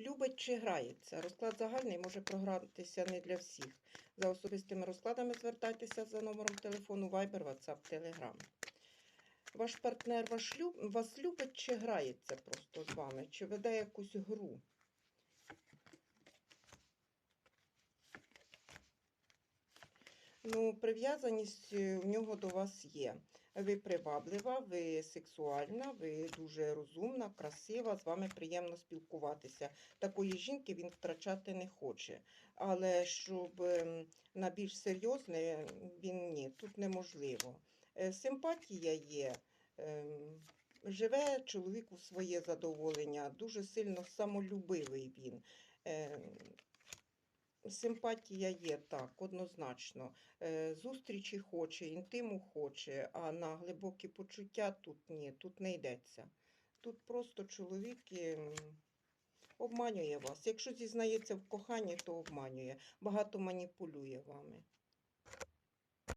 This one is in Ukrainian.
Любить чи грається. Розклад загальний може програтися не для всіх. За особистими розкладами звертайтеся за номером телефону Viber, WhatsApp, Telegram. Ваш партнер ваш люб... вас любить чи грається просто з вами, чи веде якусь гру. Ну, прив'язаність е, в нього до вас є. Ви приваблива, ви сексуальна, ви дуже розумна, красива, з вами приємно спілкуватися. Такої жінки він втрачати не хоче. Але щоб ем, на більш серйозне, він ні, тут неможливо. Е, Симпатія є. ем, Живе чоловік у своє задоволення, дуже сильно самолюбивий він. Симпатія є так, однозначно. Е, Зустрічі хоче, інтиму хоче, а на глибокі почуття тут ні, тут не йдеться. Тут просто чоловік обманює вас. Якщо зізнається в коханні, то обманює. Багато маніпулює вами.